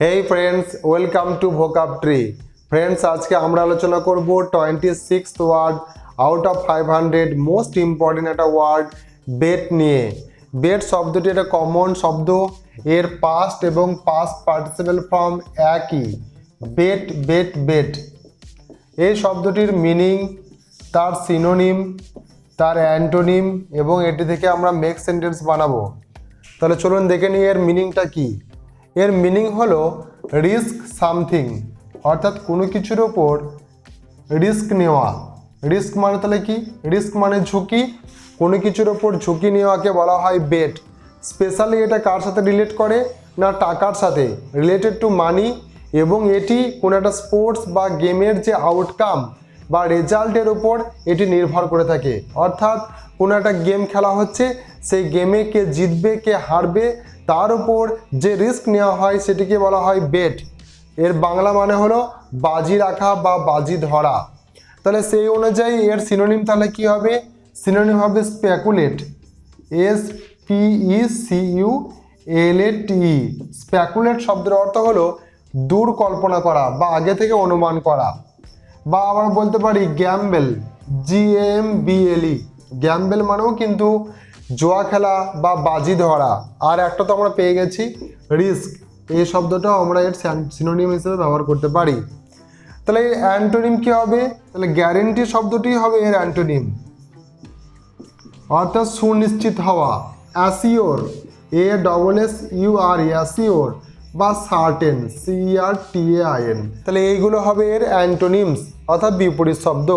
Hey friends welcome to vocab tree friends আজকে আমরা আলোচনা করব twenty six word out of five hundred most important একটা word bet নিয়ে। বেট শব্দটি একটা কমন শব্দ। এর পাস্ট এবং পাস্ট পার্টিসিপেল ফর্ম একই। বেট বেট বেট এই শব্দটির মিনিং তার সিনোনিম তার অ্যান্টোনিম এবং এটি থেকে আমরা মেক সেন্টেন্স বানাবো। তাহলে চলুন দেখে নিই এর মিনিংটা কি। এর মিনিং হলো রিস্ক সামথিং অর্থাৎ কোনো কিছুর ওপর রিস্ক নেওয়া। রিস্ক মানে তাহলে কি? রিস্ক মানে ঝুঁকি। কোনো কিছুর ওপর ঝুঁকি নেওয়াকে বলা হয় বেট স্পেশালি এটা কার সাথে রিলেট করে? না টাকার সাথে। রিলেটেড টু মানি এবং এটি কোনো একটা স্পোর্টস বা গেমের যে আউটকাম বা রেজাল্টের ওপর এটি নির্ভর করে থাকে। অর্থাৎ কোনো একটা গেম খেলা হচ্ছে, সেই গেমে কে জিতবে, কে হারবে তার উপর যে রিস্ক নেওয়া হয় সেটিকে বলা হয় বেট এর বাংলা মানে হলো বাজি রাখা বা বাজি ধরা। তাহলে সেই অনুযায়ী এর সিনোনিম তাহলে কি হবে? সিনোনিম হবে speculate S P E C U L A speculate speculate অর্থ হলো দূর কল্পনা করা বা আগে থেকে অনুমান করা। বা আমরা বলতে পারি gamble G M B L E gamble মানেও কিন্তু জোয়া খেলা বা বাজি ধরা, আর একটা তো আমরা পেয়ে গেছি রিস্ক। এই শব্দটাও আমরা এর সিনোনিম হিসেবে ব্যবহার করতে পারি। তাহলে এর অ্যান্টোনিম কি হবে? তাহলে গ্যারেন্টি শব্দটি হবে এর অ্যান্টোনিম। অর্থাৎ সুনিশ্চিত হওয়া assure A double S U R assure বা certain C R T A I N তাহলে এইগুলো হবে এর অ্যান্টোনিমস, অর্থাৎ বিপরীত শব্দ।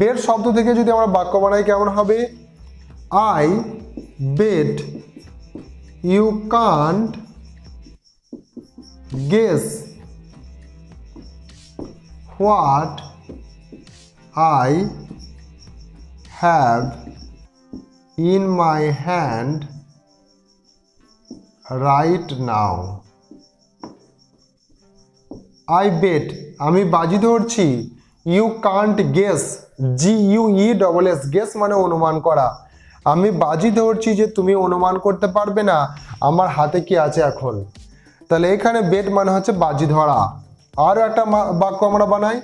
বের শব্দ থেকে যদি আমরা বাক্য বানাই কেমন হবে? I bet you can't guess what I have in my hand right now. I bet আমি বাজি ধরছি। You can't guess G U E double S guess মানে অনুমান করা। আমি বাজি ধরছি যে তুমি অনুমান করতে পারবে না, আমার হাতে কি আছে এখন? তাহলে এখানে বেট মানে হচ্ছে বাজি ধরা। আরও একটা বাক্য আমরা বানাই।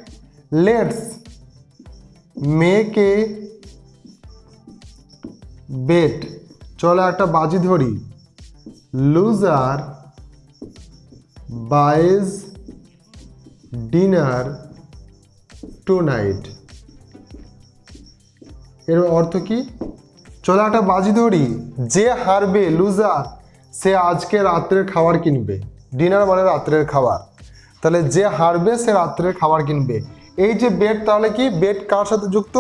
লেটস মেক বেট চলো একটা বাজি ধরি। Loser buys dinner tonight এর অর্থ কি? চলো একটা বাজি ধরি। যে হারবে লুজার সে আজকে রাত্রের খাবার কিনবে। ডিনার মানে রাত্রের খাবার। তাহলে যে হারবে, সে রাত্রের খাবার কিনবে। এই যে বেট তাহলে কি? বেট কার সাথে যুক্ত?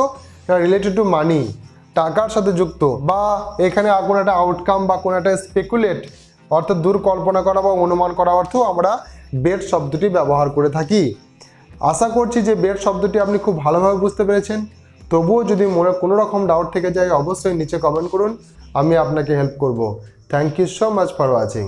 রিলেটেড টু মানি টাকার সাথে যুক্ত। বা এখানে কোনো একটা আউটকাম বা কোনো একটা স্পেকুলেট অর্থাৎ দূর কল্পনা করা বা অনুমান করা অর্থেও আমরা বেট শব্দটি ব্যবহার করে থাকি। আশা করছি যে বেট শব্দটি আপনি খুব ভালোভাবে বুঝতে পেরেছেন। তবুও যদি মনে কোনো রকম ডাউট থেকে যায়, অবশ্যই নিচে কমেন্ট করুন, আমি আপনাকে হেল্প করব। Thank you so much for watching